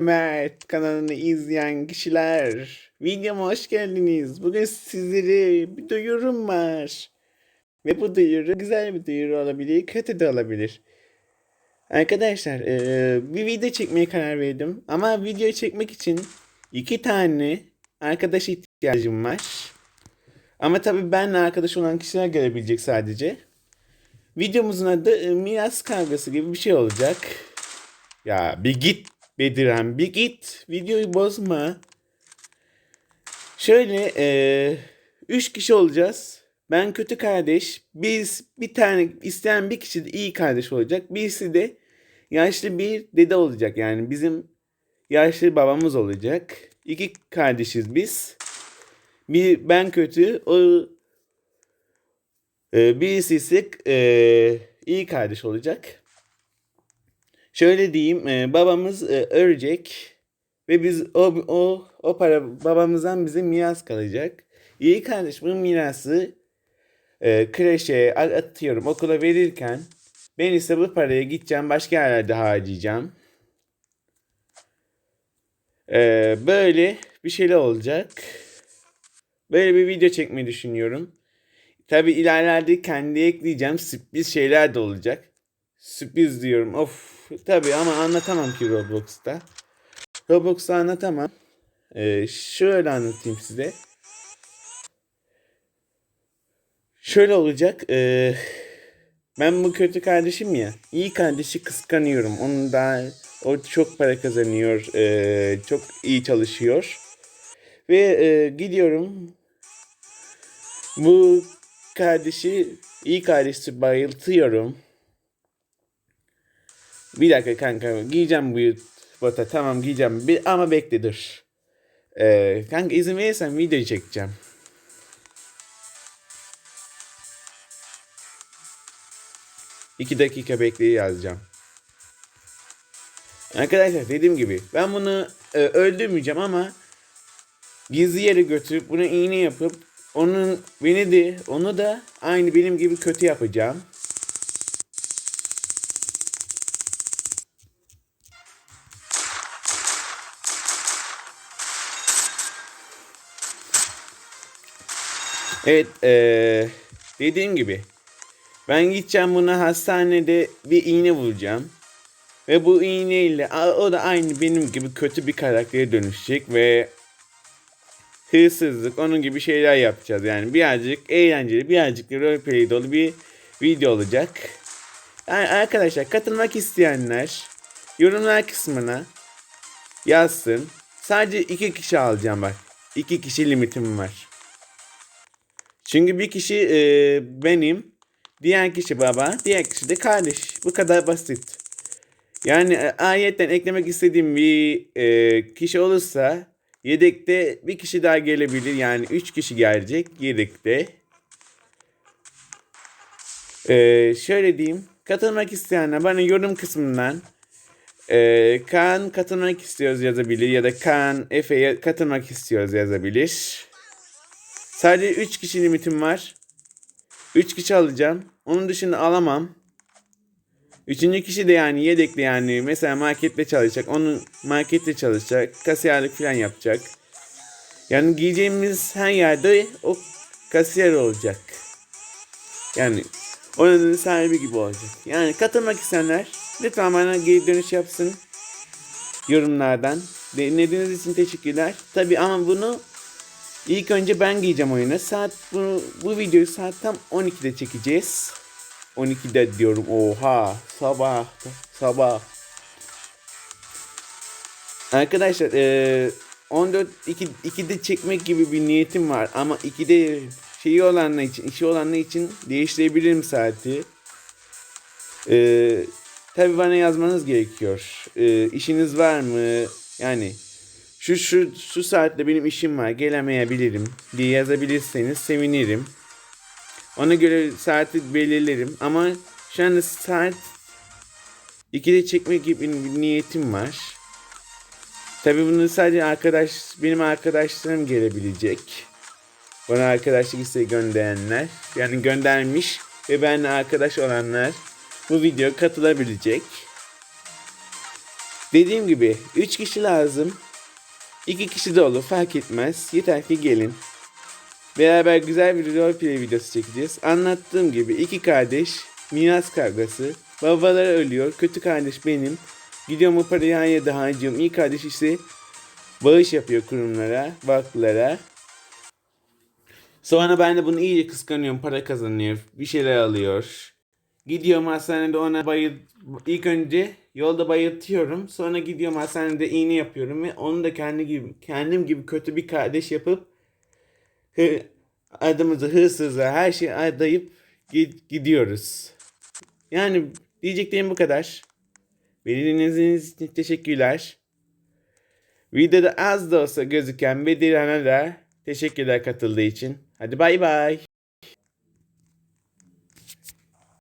Mert kanalını izleyen kişiler videoma hoş geldiniz. Bugün sizlere bir duyurum var. Ve bu duyuru güzel bir duyuru olabilir, kötü de olabilir. Arkadaşlar bir video çekmeye karar verdim. Ama video çekmek için iki tane arkadaş ihtiyacım var. Ama tabii benle arkadaş olan kişiler görebilecek sadece. Videomuzun adı miras kavgası gibi bir şey olacak. Ya bir git Bedirhan bir git. Videoyu bozma. Şöyle e, üç kişi olacağız. Ben kötü kardeş. Biz bir tane isteyen bir kişi de iyi kardeş olacak. Birisi de yaşlı bir dede olacak. Yani bizim yaşlı babamız olacak. İki kardeşiz biz. Bir ben kötü. O e, birisi ise e, iyi kardeş olacak. Şöyle diyeyim, e, babamız e, ölecek ve biz o o o para babamızdan bize miras kalacak. İyi kardeş bunun mirası e, kreşe atıyorum okula verirken ben ise bu paraya gideceğim başka yerlerde harcayacağım. E, böyle bir şeyler olacak. Böyle bir video çekmeyi düşünüyorum. Tabi ilerlerde kendi ekleyeceğim sürpriz şeyler de olacak. Sürpriz diyorum of tabi ama anlatamam ki Roblox'ta. Roblox'ta anlatamam. Ee, şöyle anlatayım size. Şöyle olacak. ee, ben bu kötü kardeşim ya. iyi kardeşi kıskanıyorum. Onun daha o çok para kazanıyor. ee, çok iyi çalışıyor. Ve ee, gidiyorum. Bu kardeşi iyi kardeşi bayıltıyorum. Bir dakika kanka giyeceğim bu bota tamam giyeceğim bir, ama bekle dur. Ee, kanka izin verirsen video çekeceğim. İki dakika bekleyi yazacağım. Arkadaşlar dediğim gibi ben bunu e, öldürmeyeceğim ama gizli yere götürüp buna iğne yapıp onun beni de onu da aynı benim gibi kötü yapacağım. Evet, eee, dediğim gibi ben gideceğim buna hastanede bir iğne vuracağım. Ve bu iğneyle o da aynı benim gibi kötü bir karaktere dönüşecek ve hırsızlık onun gibi şeyler yapacağız. Yani birazcık eğlenceli, birazcık roleplay dolu bir video olacak. Yani arkadaşlar katılmak isteyenler yorumlar kısmına yazsın. Sadece iki kişi alacağım bak. İki kişi limitim var. Çünkü bir kişi e, benim, diğer kişi baba, diğer kişi de kardeş. Bu kadar basit. Yani e, ayetten eklemek istediğim bir e, kişi olursa yedekte bir kişi daha gelebilir. Yani üç kişi gelecek yedekte. E, şöyle diyeyim. Katılmak isteyenler bana yorum kısmından e, Kaan katılmak istiyoruz yazabilir ya da Kaan Efe'ye katılmak istiyoruz yazabilir. Sadece 3 kişi limitim var. 3 kişi alacağım. Onun dışında alamam. Üçüncü kişi de yani yedekli yani mesela markette çalışacak. Onun markette çalışacak. Kasiyerlik falan yapacak. Yani giyeceğimiz her yerde o kasiyer olacak. Yani onun sahibi gibi olacak. Yani katılmak isteyenler lütfen bana geri dönüş yapsın. Yorumlardan. Dinlediğiniz için teşekkürler. Tabi ama bunu İlk önce ben giyeceğim oyuna. Saat bu, bu videoyu saat tam 12'de çekeceğiz. 12'de diyorum. Oha. Sabah. Sabah. Arkadaşlar eee 14 2, 2'de çekmek gibi bir niyetim var ama 2'de şeyi olanlar için, işi olanlar için değiştirebilirim saati. Eee tabi bana yazmanız gerekiyor. Eee işiniz var mı? Yani şu şu şu saatte benim işim var gelemeyebilirim diye yazabilirseniz sevinirim. Ona göre saati belirlerim ama şu anda saat 2'de çekmek gibi bir niyetim var. Tabi bunu sadece arkadaş benim arkadaşlarım gelebilecek. Bana arkadaşlık isteği gönderenler yani göndermiş ve benimle arkadaş olanlar bu videoya katılabilecek. Dediğim gibi 3 kişi lazım. 2 kişi de olur fark etmez. Yeter ki gelin. Beraber güzel bir roleplay videosu çekeceğiz. Anlattığım gibi iki kardeş miras kavgası. Babaları ölüyor. Kötü kardeş benim. Gidiyorum o parayı haneye de harcıyorum. İyi kardeş ise bağış yapıyor kurumlara, vakıflara. Sonra ben de bunu iyice kıskanıyorum. Para kazanıyor. Bir şeyler alıyor. Gidiyorum hastanede ona bayıl... ilk önce yolda bayıltıyorum. Sonra gidiyorum hastanede iğne yapıyorum ve onu da kendi gibi kendim gibi kötü bir kardeş yapıp hı, adımızı hırsıza her şeyi adayıp gi- gidiyoruz. Yani diyeceklerim bu kadar. Beni dinlediğiniz için teşekkürler. Videoda az da olsa gözüken Bedirhan'a da teşekkürler katıldığı için. Hadi bay bay.